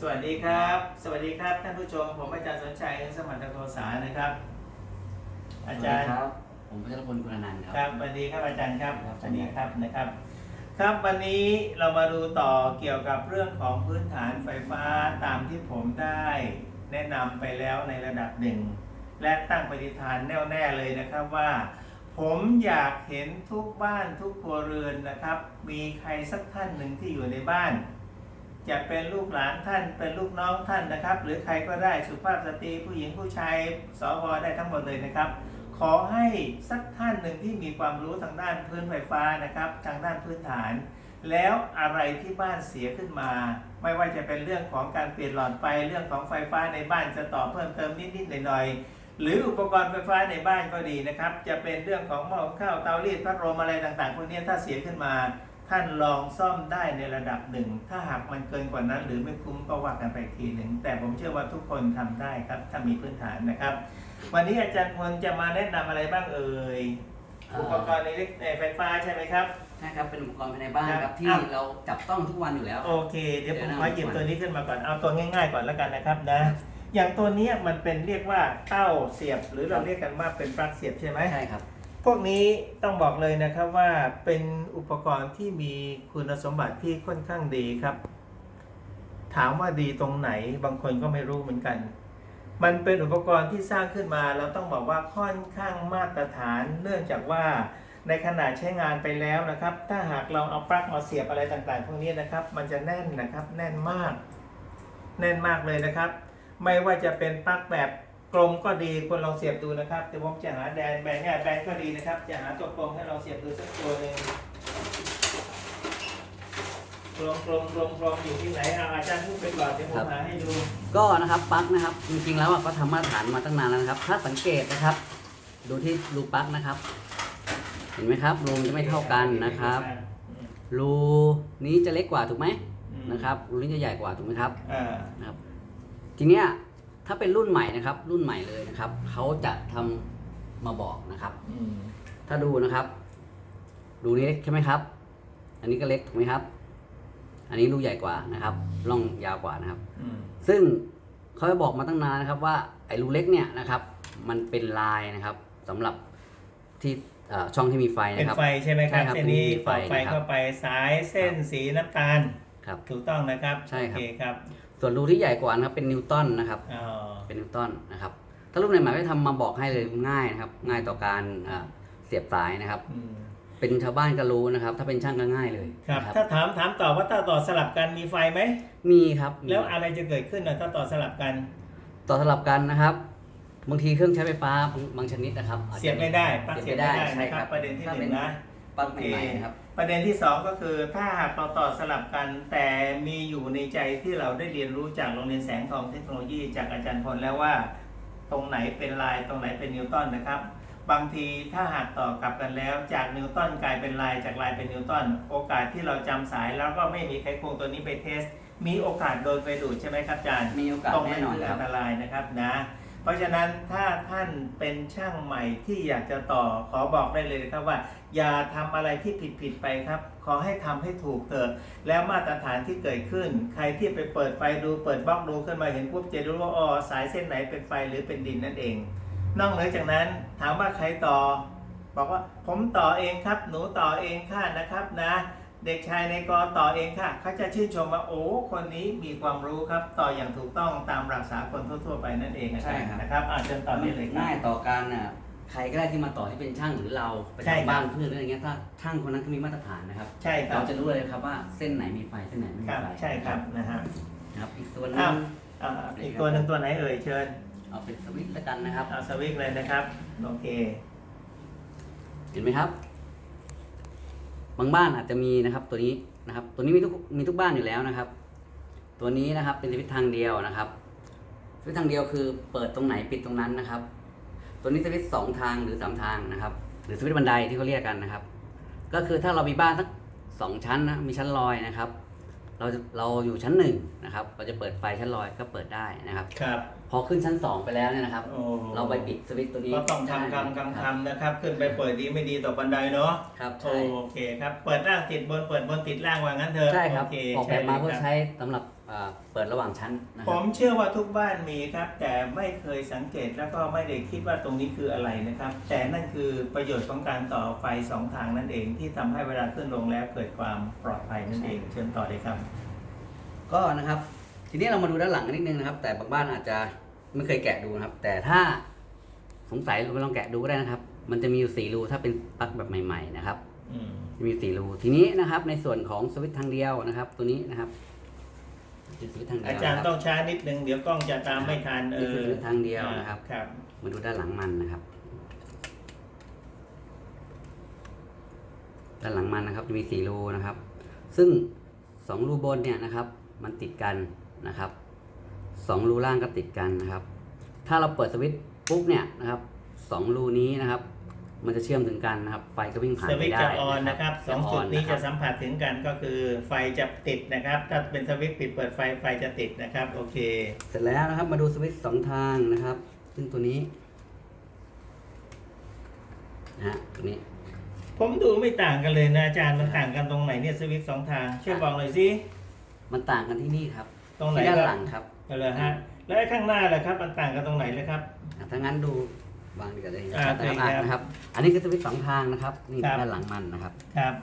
สวัสดีครับ สวัสดีครับท่านผู้ชม ผมอาจารย์สนชัยเอิ้นสมรรถโทสานะครับ อาจารย์ครับ ผมพัชรพลคุณอนันต์คครัรับบสวัสดีครับอาจารย์ครับครับสวัสดีครับนะครับ ครับวันนี้เรามาดูต่อเกี่ยวกับเรื่องของพื้นฐานไฟฟ้าตามที่ผมได้แนะนำไปแล้วในระดับหนึ่ง และตั้งปฏิฐานแน่วแน่เลยนะครับว่า ผมอยากเห็นทุกบ้านทุกครัวเรือนนะครับ มีใครสักท่านหนึ่งที่อยู่ในบ้าน จะเป็นลูกหลานท่านเป็นลูกน้องท่านนะครับ หรือใครก็ได้สุภาพสตรีผู้หญิงผู้ชายสวได้ทั้งหมดเลยนะครับ ขอให้สักท่านหนึ่งที่มีความรู้ทางด้านพื้นไฟฟ้านะครับ ทางด้านพื้นฐาน แล้วอะไรที่บ้านเสียขึ้นมา ไม่ว่าจะเป็นเรื่องของการเปลี่ยนหลอดไฟเรื่องของไฟฟ้าในบ้านจะต่อเพิ่มเติมนิดๆหน่อยๆหรืออุปกรณ์ไฟฟ้าในบ้านก็ดีนะครับ จะเป็นเรื่องของหม้อข้าวเตารีดพัดลมอะไรต่างๆพวกนี้ถ้าเสียขึ้นมา ท่านลองซ่อมได้ในระดับหนึ่ง ถ้าหากมันเกินกว่านั้น หรือไม่คุ้มก็ว่ากันไปอีกทีหนึ่ง แต่ผมเชื่อว่าทุกคนทำได้ครับ ถ้ามีพื้นฐานนะครับ วันนี้อาจารย์พลจะมาแนะนำอะไรบ้างเอ่ย อุปกรณ์ในเล็กไฟฟ้าใช่ไหมครับ ใช่ครับ เป็นอุปกรณ์ภายในบ้านคครัรับบที่อ้าวเราจับต้องทุกวันอยู่แล้ว โอเค เดี๋ยวผมเดี๋ยวขอนะหยิบตัวนี้ขึ้นมาก่อน เอาตัวง่ายๆก่อนแล้วกันนะครับนะ อย่างตัวเนี้ยมันเป็นเรียกว่าเต้าเสียบ หรือเราเรียกกันว่าเป็นปลั๊กเสียบใช่ไหมใช่ครับ พวกนี้ต้องบอกเลยนะครับว่าเป็นอุปกรณ์ที่มีคุณสมบัติที่ค่อนข้างดีครับ ถามว่าดีตรงไหนบางคนก็ไม่รู้เหมือนกัน มันเป็นอุปกรณ์ที่สร้างขึ้นมาเราต้องบอกว่าค่อนข้างมาตรฐาน เนื่องจากว่าในขณะใช้งานไปแล้วนะครับ ถ้าหากเราเอาปลั๊กมาเสียบอะไรต่างๆ พวกนี้นะครับ มันจะแน่นนะครับ แน่นมาก แน่นมากเลยนะครับ ไม่ว่าจะเป็นปลั๊กแบบ กลมก็ดีควรลองเสียบดูนะครับเดี๋ยวผมจะหาแดนแบนง่ายแบนก็ดีนะครับ จะหาตัวกลมให้ลองเสียบดูสักตัวหนึ่งกลมกลมกลมกลมอยู่ที่ไหนเอาอาจารย์พูดไปก่อนเดี๋ยวผมหาให้ดูก็นะครับปลั๊กนะครับ จริงๆแล้วอะก็ทำมาตรฐานมาตั้งนานแล้วนะครับ ถ้าสังเกตนะครับ ดูที่รูปลั๊กนะครับ เห็นไหมครับรูมันจะไม่เท่ากันนะครับรูนี้จะเล็กกว่าถูกไหมอืมนะครับรูนี้จะใหญ่กว่าถูกไหมครับอ่านะครับ ทีเนี้ย ถ้าเป็นรุ่นใหม่นะครับ รุ่นใหม่เลยนะครับเขาจะทำมาบอกนะครับ อืมถ้าดูนะครับ รูนี้เล็กใช่ไหมครับ อันนี้ก็เล็กถูกไหมครับ อันนี้รูใหญ่กว่านะครับร่องยาวกว่านะครับ อืมซึ่งเขาจะบอกมาตั้งนานนะครับ ว่าไอ้รูเล็กเนี่ยนะครับ มันเป็นลายนะครับสำหรับที่เอ่อช่องที่มีไฟเป็นนะครับ ไฟใช่ไหมครับใช่ครับเส้นนี้มีไฟต่อไฟนะครับเข้าไปสายเส้นสีน้ำตาล ครับ ถูกต้องนะครับใช่ครับ โอเคครับ ส่วนรูที่ใหญ่กว่านะครับเป็นนิวตันนะครับอ๋อเป็นนิวตันนะครับ ถ้ารุ่นใหม่ๆก็ทำมาบอกให้เลยง่ายนะครับ ง่ายต่อการอ่าเสียบสายนะครับ อืมเป็นชาวบ้านก็รู้นะครับ ถ้าเป็นช่างก็ง่ายเลยครับ นะถ้าถามถามต่อว่าถ้าต่อสลับกันมีไฟไหม มีครับมีแล้วอะไรจะเกิดขึ้นนะถ้าต่อสลับกัน ต่อสลับกันนะครับ บางทีเครื่องใช้ไฟฟ้าบางบางชนิดนะครับอาจจะเสียบไม่ได้ปลั๊กเสีเสียยบบไม่ไม่ได้ได้ใช่นะคครัรับบประเด็นที่ถ้าหเป็นึ่นงนะปลั๊กโอเคใหม่ๆนะครับ ประเด็นที่สองก็คือถ้าหากเราต่อสลับกันแต่มีอยู่ในใจที่เราได้เรียนรู้จากโรงเรียนแสงทองเทคโนโลยี จากอาจารย์พลแล้วว่า ตรงไหนเป็นลายตรงไหนเป็นนิวตันนะครับ บางทีถ้าหากต่อกลับกันแล้ว จากนิวตันกลายเป็นลายจากลายเป็นนิวตันโอกาสที่เราจำสายแล้วก็ไม่มีใครคงตัวนี้ไปเทส มีโอกาสโดนไฟดูดใช่ไหมครับอาจารย์มีโอกาสตรงแน่นั้นนอนคือคอัรับนตรายนะครับนะ เพราะฉะนั้นถ้าท่านเป็นช่างใหม่ที่อยากจะต่อขอบอกได้เลยนะครับว่า อย่าทำอะไรที่ผิดผิดๆไปครับ ขอให้ทำให้ถูกเถิดแล้วมาตรฐานที่เกิดขึ้น ใครที่ไปเปิดไฟดูเปิดบล็อกดูขึ้นมาเห็นปุ๊บจะรู้ว่าอ๋อสายเส้นไหนเป็นไฟหรือเป็นดินนั่นเอง นอกเหนือจากนั้นถามว่าใครต่อ บอกว่าผมต่อเองครับ หนูต่อเองค่ะนะครับนะ เด็กชายในกอต่อเองค่ะ เขาจะชื่นชมว่าโอ้คนนี้มีความรู้ครับต่ออย่างถูกต้องตามหลักสากลทั่วๆไปนั่นเองนะใช่ครับ นะครับอาจจะเชิญต่อได้เลยครับ ง่ายต่อการอะใครก็ได้ที่มาต่อที่เป็นช่างหรือเราไปใช่ครับ ทำบ้านเพื่อนหรืออะไรเงี้ยถ้าช่างคนนั้นก็มีมาตรฐานนะครับ ใช่ครัเราบจะรู้เลยครับว่าเส้นไหนมีไฟเส้นไหนไม่คมีรับ ไฟใช่ครับนะฮะนะครับอีกส่วนหนึอ้าว งอ่าอีกตัวหนึ่งตัวไหนเอ่ยเชิญเอาเป็นสวิตช์แล้วกันนะครับ เอาสวิกเลยนะครับโอเค เห็นไหมครับ บางบ้านอาจจะมีนะครับตัวนี้นะครับ ตัวนี้มีทุกมีทุกบ้านอยู่แล้วนะครับ ตัวนี้นะครับเป็นสวิตช์ทางเดียวนะครับสวิตช์ทางเดียวคือเปิดตรงไหนปิดตรงนั้นนะครับ ตัวนี้สวิตช์สองทางหรือสามทางนะครับ หรือสวิตช์บันไดที่เขาเรียกกันนะครับ ก็คือถ้าเรามีบ้านสักสองชั้นนะมีชั้นลอยนะครับ เราจะเราอยู่ชั้นหนึ่งนะครับ เราจะเปิดไฟชั้นลอยก็เปิดได้นะครับ ครับ พอขึ้นชั้นสองไปแล้วเนี่ยนะครับ โอ้เราไปปิดสวิตช์ตัวนี้ก็ต้องทำคำคำคำนะครับ ขึ้นไปเปิดดีไม่ดีต่อบันไดเนาะครับโอใช่เคครับ เปิดล่างติดบน เปิดบนติดล่างว่างั้นเถอะใช่ครับโอเคออกแบบมาเพื่อลยครับใช้สำหรับ อ่าเปิดระหว่างชั้นนะคผรับ มเชื่อว่าทุกบ้านมีครับ แต่ไม่เคยสังเกตแล้วก็ไม่ได้คิดว่าตรงนี้คืออะไรนะครับ แต่นั่นคือประโยชน์ของการต่อไฟสองทางนั่นเอง ที่ทำให้เวลาขึ้นลงแล้วเกิดความปลอดภัยนั่นเองเชิญต่อเลยครับ ก็นะครับ ทีนี้เรามาดูด้านหลังกันนิดนึงนะครับ แต่บางบ้านอาจจะไม่เคยแกะดูนะครับ แต่ถ้าสงสัยเราลองแกะดูก็ได้นะครับ มันจะมีอยู่สี่รูถ้าเป็นปลั๊กแบบใหม่ ๆ นะครับ อืม จะมีสี่รูทีนี้นะครับในส่วนของสวิตช์ทางเดียวนะครับ ตัวนี้นะครับ เป็นสวิตช์ทางเดียวอาจารย์นะคต้บองช้านิดนึงเดี๋ยวกล้องจะตามไม่ทันเอนี่คืออทางเดียวนะครับครับมาดูด้านหลังมันนะครับ ด้านหลังมันนะครับจะมีสี่รูนะครับ ซึ่งสองรูบนเนี่ยนะครับ มันติดกันนะครับสองรูล่างก็ติดกันนะครับ ถ้าเราเปิดสวิตช์ปุ๊บเนี่ยนะครับสองรูนี้นะครับ มันจะเชื่อมถึงกันนะครับ ไฟก็วิ่งผ่านสไปวิตช์ได้จะออนนะครับสองจุดนี้คจะรับสัมผัสถึงกันก็คือไฟจะติดนะครับ ถ้าเป็นสวิตช์ปิดเปิดไฟไฟจะติดนะครับโอเคเสร็จแล้วนะครับมาดูสวิตช์สองทางนะครับ ซึ่งตัวนี้นะฮะตัวนี้ผมดูไม่ต่างกันเลยนะอาจารย์มันต่างกันตรงไหนเนี่ยสวิตช์สองทางช่วยบอกหน่อยสิมันต่างกันที่นี่ครับตรงไหนที่ด้านครับหลังครับ เอาเลยฮะแล้วไอ้ข้างหน้าล่ะครับมันต่างกันตรงไหนเลยครับ อะถ้างั้นดู วางดีกว่าจะเห็นอ่าชัดนะครับโอเคครับอะนะครับ อันนี้คือสวิตช์สองทางนะครับ นี่ครับ ด้านหลังมันนะครับ ครับ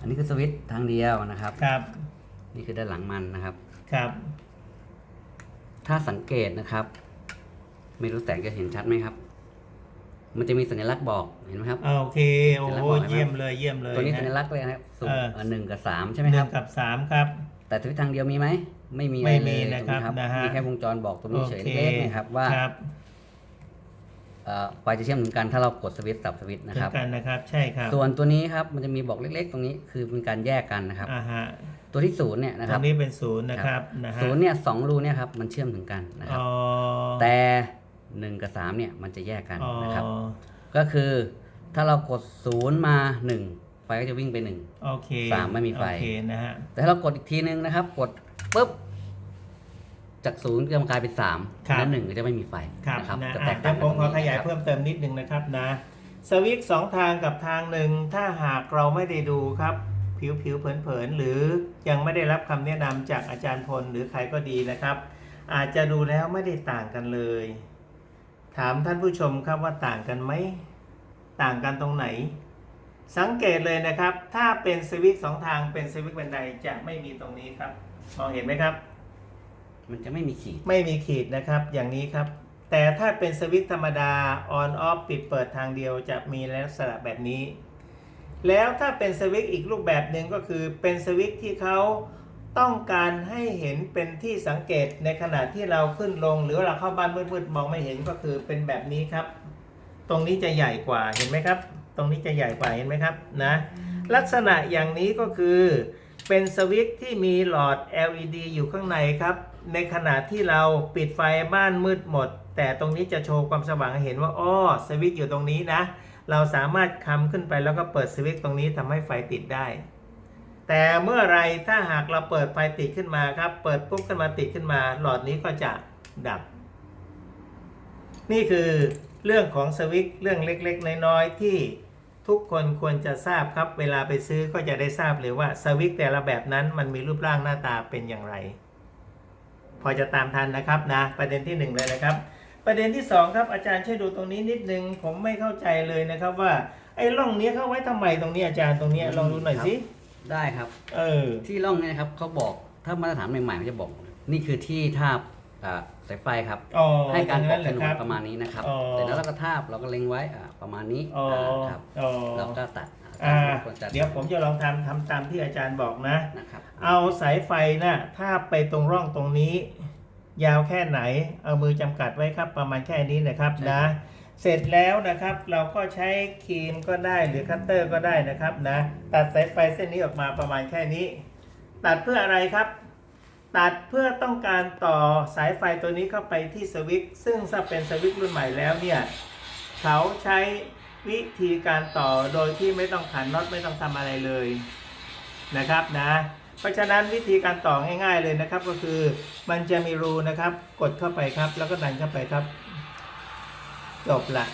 อันนี้คือสวิตช์ทางเดียวนะครับ ครับ นี่คือด้านหลังมันนะครับ ครับ ถ้าสังเกตนะครับ ไม่รู้แสงจะเห็นชัดไหมครับ มันจะมีสัญลักษณ์บอกเห็นไหมครับ โอเค โอ้เสร็จแล้วโหบอกไหมเยี่ยมเลย เยี่ยมเลยตัวนี้ฮะสัญลักษณ์เลยนะครับศูนเอย์อเอ่อหนึ่งกับสามใช่ไหมหคนึ่รังบกับสามครับ แต่สวิตช์ทางเดียวมีไหมไม่มีไม่อะรมีเลยนะครับตงนะฮะ มีแค่วงจรบอกตรงนี้โอเฉยเคเล็กๆนะครับว่า ครับเอ่อ ไฟจะเชื่อมถึงกันถ้าเรากดสวิตช์สับสวิตช์นะเหมืคอรับนกันนะครับ ใช่ครับ ส่วนตัวนี้ครับมันจะมีบอกเล็กๆ ตรงนี้คือเป็นการแยกกันนะครับอ่าฮะตัวที่ศูนย์เนี่ยนะตครรับงนี้เป็นศูนย์นะครับนะฮะศูนย์เนี่ยสองรูเนี่ยครับมันเชื่อมถึงกันนะครับอ๋อแต่หนึ่งกับสามเนี่ยมันจะแยกกันอ๋อนะครับ ก็คือถ้าเรากดศูนย์มาหนึ่งไฟก็จะวิ่งไปหนึ่งโอเคสามไม่มีไฟโอเคนะฮะแต่ถ้าเรากดอีกทีนึงนะครับ กดปุ๊บ จากศูนย์จะมากลายเป็นสามครับ และหนึ่งก็จะไม่มีไฟครับนะครับนะจะอะแตกแต่ต่างผมขอตรงขนี้ยายนะครับเพิ่มเติมนิดนึงนะครับนะสวิตช์สองทางกับทางหนึ่งถ้าหากเราไม่ได้ดูครับ ผิวผิวเผินๆหรือยังไม่ได้รับคำแนะนำจากอาจารย์พลหรือใครก็ดีนะครับ อาจจะดูแล้วไม่ได้ต่างกันเลย ถามท่านผู้ชมครับว่าต่างกันไหมต่างกันตรงไหน สังเกตเลยนะครับ ถ้าเป็นสวิตช์สองทางเป็นสวิตช์บันไดจะไม่มีตรงนี้ครับมองเห็นไหมครับ มันจะไม่มีขีด ไม่มีขีดนะครับอย่างนี้ครับ แต่ถ้าเป็นสวิตช์ธรรมดา on off ปิดเปิดทางเดียวจะมีลักษณะแบบนี้ แล้วถ้าเป็นสวิตช์อีกรูปแบบหนึ่งก็คือเป็นสวิตช์ที่เขาต้องการให้เห็นเป็นที่สังเกตในขณะที่เราขึ้นลง หรือเราเข้าบ้านมืดๆมองไม่เห็นก็คือเป็นแบบนี้ครับ ตรงนี้จะใหญ่กว่าเห็นไหมครับ ตรงนี้จะใหญ่กว่าเห็นไหมครับนะลักษณะอย่างนี้ก็คือเป็นสวิตช์ที่มีหลอด LED อยู่ข้างในครับ ในขณะที่เราปิดไฟบ้านมืดหมด แต่ตรงนี้จะโชว์ความสว่างให้เห็นว่าอ้อสวิตช์อยู่ตรงนี้นะ เราสามารถคำขึ้นไปแล้วก็เปิดสวิตช์ตรงนี้ทำให้ไฟติดได้ แต่เมื่อไรถ้าหากเราเปิดไฟติดขึ้นมาครับ เปิดปุ๊บขึ้นมาติดขึ้นมา หลอดนี้ก็จะดับ นี่คือเรื่องของสวิตช์เรื่องเล็กๆ น้อยๆที่ทุกคนควรจะทราบครับ เวลาไปซื้อก็จะได้ทราบเลยว่าสวิตช์แต่ละแบบนั้นมันมีรูปร่างหน้าตาเป็นอย่างไร พอจะตามทันนะครับนะประเด็นที่หนึ่งเลยนะครับ ประเด็นที่สองครับอาจารย์ช่วยดูตรงนี้นิดนึงผมไม่เข้าใจเลยนะครับว่าไอ้ร่องเนี้ยเขาไว้ทำไมตรงนี้อาจารย์ตรงเนี้ยลองดูหน่อยสิได้ครับ เออ ที่ร่องเนี่ยนะครับเขาบอกถ้ามาตรฐานใหม่ๆเขาจะบอก นี่คือที่ทาบอ่าสายไฟครับอ๋อให้การตบรองกนั้นถเหรอนคนรับประมาณนี้นะครับอ๋อแต่แล้วเราก็ทาบเราก็เล็งไว้อ่าประมาณนี้อ๋ออ่าครับอ๋อเราก็ตัด อ่าควรจะเดี๋ยวผมจะลองทำทำตามที่อาจารย์บอกนะ นะครับเอาสายไฟนะ่ะถ้าไปตรงร่องตรงนี้ ยาวแค่ไหน เอามือจำกัดไว้ครับ ประมาณแค่นี้นะครับนะ เสร็จแล้วนะครับเราก็ใช้ครีมก็ได้หรือคัตเตอร์ก็ได้นะครับนะ ตัดสายไฟเส้นนี้ออกมาประมาณแค่นี้ ตัดเพื่ออะไรครับ ตัดเพื่อต้องการต่อสายไฟตัวนี้เข้าไปที่สวิตช์ซึ่งถ้าเป็นสวิตช์รุ่นใหม่แล้วเนี่ย เขาใช้ วิธีการต่อโดยที่ไม่ต้องขันน็อตไม่ต้องทำอะไรเลยนะครับนะ เพราะฉะนั้นวิธีการต่อง่าย ๆเลยนะครับ ก็คือมันจะมีรูนะครับ กดเข้าไปครับ แล้วก็ดันเข้าไปครับ จบละ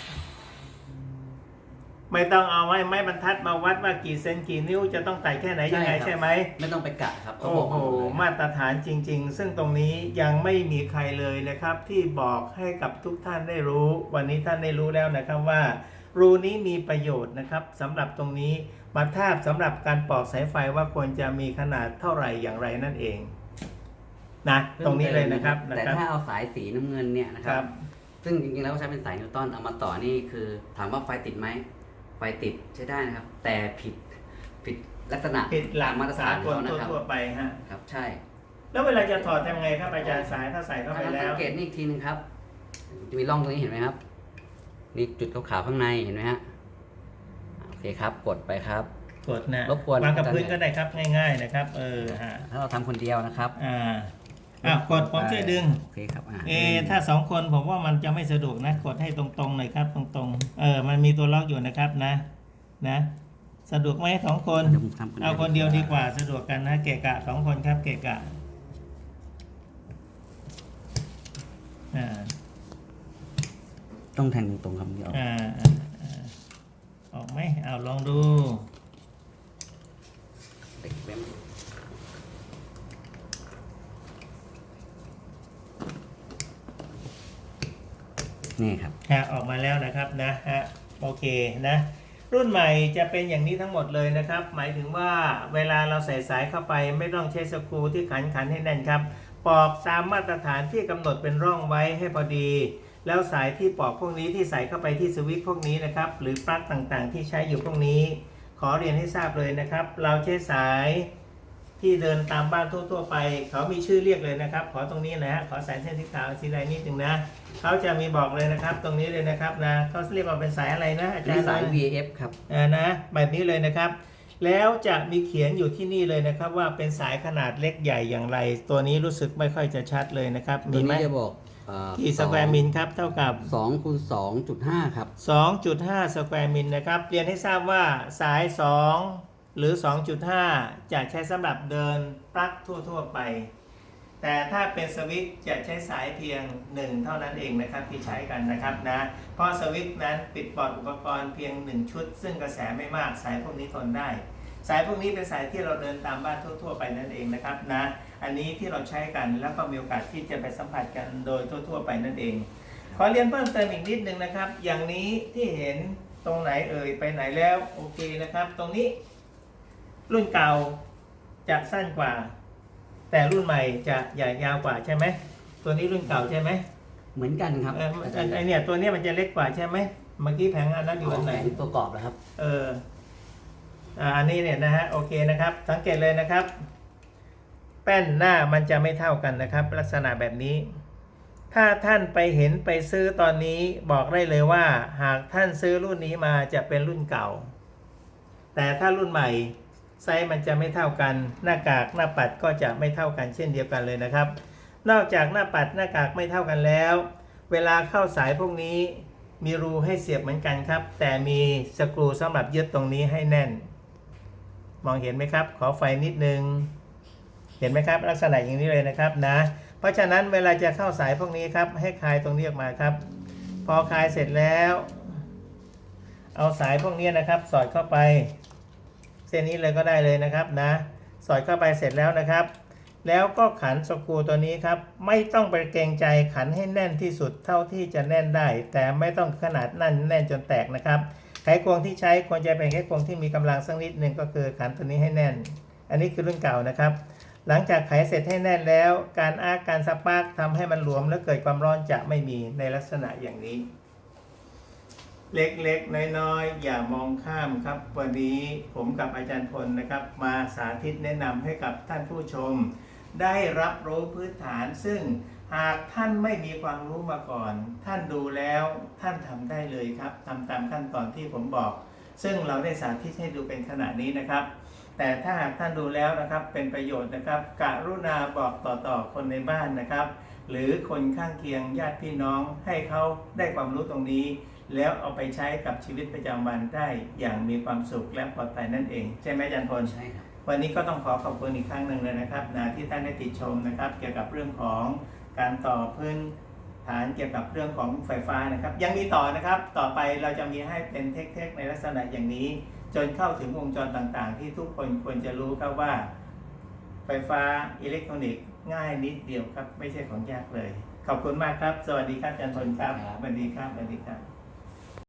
ไม่ต้องเอาไม้ไม้บรรทัดมาวัดว่ากี่เซนกี่นิ้วจะต้องไต่แค่ไหนยังไงใช่ครับใช่ไหมไม่ต้องไปกะครับเขาโอ้บอกโหมาหมดเลยครับมาตรฐานจริง ๆ ซึ่งตรงนี้ยังไม่มีใครเลยนะครับ ที่บอกให้กับทุกท่านได้รู้ วันนี้ท่านได้รู้แล้วนะครับว่า รูนี้มีประโยชน์นะครับสำหรับตรงนี้มาทาบสำหรับการปอกสายไฟว่าควรจะมีขนาดเท่าไหร่อย่างไรนั่นเองนะตรงนี้เลยนะครับนะแต่ครับถ้าเอาสายสีน้ำเงินเนี่ยนะคครัรับ บ ซึ่งจริงๆแล้วใช้เป็นสายนิวตันเอามาต่อนี่คือ ถามว่าไฟติดไหมไฟติดใช้ได้นะครับ แต่ผิดผิดลักษณะผิดหลักมาตรสาฐานกลเขานะครับทั่วๆไปฮะครับ ใช่แล้วเวลาจะถอดทำไงครับอาจารย์สายถ้าใส่เข้าไปถ้าแล้สัวงเกตนี่อีกทีหนึงครับจะมีร่องตรงนี้เห็นไหมครับ นี่จุดขาวๆข้างในเห็นไหมฮะโอเคครับกดไปครับ กดนะรบกวนวางกับอาจารย์พื้นก็ได้ครับง่าย ๆ นะครับ เออฮะถ้าเราทำคนเดียวนะครับ อ่าอะกดผมช่วยดึงโอเคครับอ่าเอะถ้าสองคนผมว่ามันจะไม่สะดวกนะ กดให้ตรงๆหน่อยครับ ตรงๆ เออ มันมีตัวล็อกอยู่นะครับนะ นะ สะดวกไหมสองคนเดี๋ยวผมทำเอาคนเดียวดีกว่าสะดวกกันนะ เกะกะสองคนครับ เกะกะ อ่า ต้องแทงตรงๆครับเดียวอ่าอ่าอ่าออกไหมเอาลองดู เด็กเว้นนี่ครับ ฮะออกมาแล้วนะครับนะฮะโอเคนะรุ่นใหม่จะเป็นอย่างนี้ทั้งหมดเลยนะครับ หมายถึงว่าเวลาเราใส่สายเข้าไปไม่ต้องใช้สกรูที่ขันขันให้แน่นครับ ปอกตามมาตรฐานที่กำหนดเป็นร่องไว้ให้พอดี แล้วสายที่ปอกพวกนี้ที่ใส่เข้าไปที่สวิตช์พวกนี้นะครับ หรือปลั๊กต่างๆ ที่ใช้อยู่พวกนี้ ขอเรียนให้ทราบเลยนะครับ เราใช้สายที่เดินตามบ้านทั่วๆไป เขามีชื่อเรียกเลยนะครับ ขอตรงนี้นะฮะขอสายเส้นสีขาวสีแดงนิดหนึ่งนะเขาจะมีบอกเลยนะครับ ตรงนี้เลยนะครับนะเขาเรียกว่าเป็นสายอะไรนะอาอันจารนี้ย์สายนะ VF ครับอ่านะแบบนี้เลยนะครับ แล้วจะมีเขียนอยู่ที่นี่เลยนะครับ ว่าเป็นสายขนาดเล็กใหญ่อย่างไร ตัวนี้รู้สึกไม่ค่อยจะชัดเลยนะครับตัมีวไหมนี้จะบอกเอ่อกี่สแควร์มิลครับเท่ากับ สองคูณสองจุดห้าครับ 2.5 สแควร์มิลนะครับ เรียนให้ทราบว่าสาย 2 หรือ 2.5 จะใช้สำหรับเดินปลั๊กทั่ว ๆ ไป แต่ถ้าเป็นสวิตช์จะใช้สายเพียง 1 เท่านั้นเองนะครับที่ใช้กันนะครับนะ เพราะสวิตช์นั้นปิดปลอดอุปกรณ์เพียง 1 ชุด ซึ่งกระแสไม่มากสายพวกนี้ทนได้ สายพวกนี้เป็นสายที่เราเดินตามบ้านทั่ว ๆ ไปนั่นเองนะครับนะ อันนี้ที่เราใช้กันแล้วก็มีโอกาสที่จะไปสัมผัสกันโดยทั่ว ๆ ไปนั่นเอง ขอเรียนเพิ่มเติมอีกนิดนึงนะครับ อย่างนี้ที่เห็นตรงไหนเอ่ยไปไหนแล้วโอเคนะครับ ตรงนี้ รุ่นเก่าจะสั้นกว่า แต่รุ่นใหม่จะใหญ่ยาวกว่าใช่ไหมตัวนี้รุ่นเก่าใช่ไหมเหมือนกันครับเอออันไอเนี่ยตัวเนี้ยมันจะเล็กกว่าใช่ไหมเมื่อกี้แผงอันนั้นอยู่อันไหนตัวกรอบนะครับ เอออ่าอันนี้เนี่ยนะฮะโอเคนะครับ สังเกตเลยนะครับแป้นหน้ามันจะไม่เท่ากันนะครับ ลักษณะแบบนี้ ถ้าท่านไปเห็นไปซื้อตอนนี้บอกได้เลยว่า หากท่านซื้อรุ่นนี้มาจะเป็นรุ่นเก่า แต่ถ้ารุ่นใหม่ไซส์มันจะไม่เท่ากัน หน้ากากหน้าปัดก็จะไม่เท่ากันเช่นเดียวกันเลยนะครับ นอกจากหน้าปัดหน้ากากไม่เท่ากันแล้ว เวลาเข้าสายพวกนี้มีรูให้เสียบเหมือนกันครับ แต่มีสกรูสำหรับยึดตรงนี้ให้แน่น มองเห็นไหมครับ ขอไฟนิดนึง เห็นไหมครับ ลักษณะอย่างนี้เลยนะครับนะ เพราะฉะนั้นเวลาจะเข้าสายพวกนี้ครับ ให้คลายตรงนี้ออกมาครับ พอคลายเสร็จแล้ว เอาสายพวกนี้นะครับ สอดเข้าไป เส้นนี้เลยก็ได้เลยนะครับนะ สอดเข้าไปเสร็จแล้วนะครับ แล้วก็ขันสกรูตัวนี้ครับ ไม่ต้องไปเกรงใจขันให้แน่นที่สุดเท่าที่จะแน่นได้ แต่ไม่ต้องขนาดแน่นแน่นจนแตกนะครับไขควงที่ใช้ควรจะเป็นไขควงที่มีกำลังสักนิดหนึ่งก็คือขันตัวนี้ให้แน่น อันนี้คือรุ่นเก่านะครับ หลังจากไขเสร็จให้แน่นแล้ว การอากการสปาร์กทำให้มันหลวมและเกิดความร้อนจะไม่มีในลักษณะอย่างนี้ เล็กๆ น้อยๆ อย่ามองข้ามครับ วันนี้ผมกับอาจารย์พลนะครับ มาสาธิตแนะนำให้กับท่านผู้ชม ได้รับรู้พื้นฐานซึ่งหากท่านไม่มีความรู้มาก่อน ท่านดูแล้วท่านทำได้เลยครับทำตามขั้นตอนที่ผมบอก ซึ่งเราได้สาธิตให้ดูเป็นขณะนี้นะครับ แต่ถ้าหากท่านดูแล้วนะครับเป็นประโยชน์นะครับกรุณาบอกต่อๆคนในบ้านนะครับ หรือคนข้างเคียงญาติพี่น้องให้เขาได้ความรู้ตรงนี้ แล้วเอาไปใช้กับชีวิตประจำวันได้อย่างมีความสุขและปลอดภัยนั่นเอง ใช่ไหมอาจารย์พลใช่ครับวันนี้ก็ต้องขอขอบคุณอีกครั้งหนึ่งเลยนะครับนะที่ท่านได้ติดชมนะครับ เกี่ยวกับเรื่องของการต่อพื้นฐฐานเกี่ยวกับเรื่องของไฟฟ้านะครับ ยังมีต่อนะครับ ต่อไปเราจะมีให้เป็นเทคๆในลักษณะอย่างนี้ จนเข้าถึงวงจรต่างๆ ที่ทุกคนควรจะรู้ครับว่า ไฟฟ้าอิเล็กทรอนิกส์ง่ายนิดเดียวครับ ไม่ใช่ของยากเลย ขอบคุณมากครับ สวัสดีครับอาจารย์พลครับครับสวัสดีครับสวัสดีครับ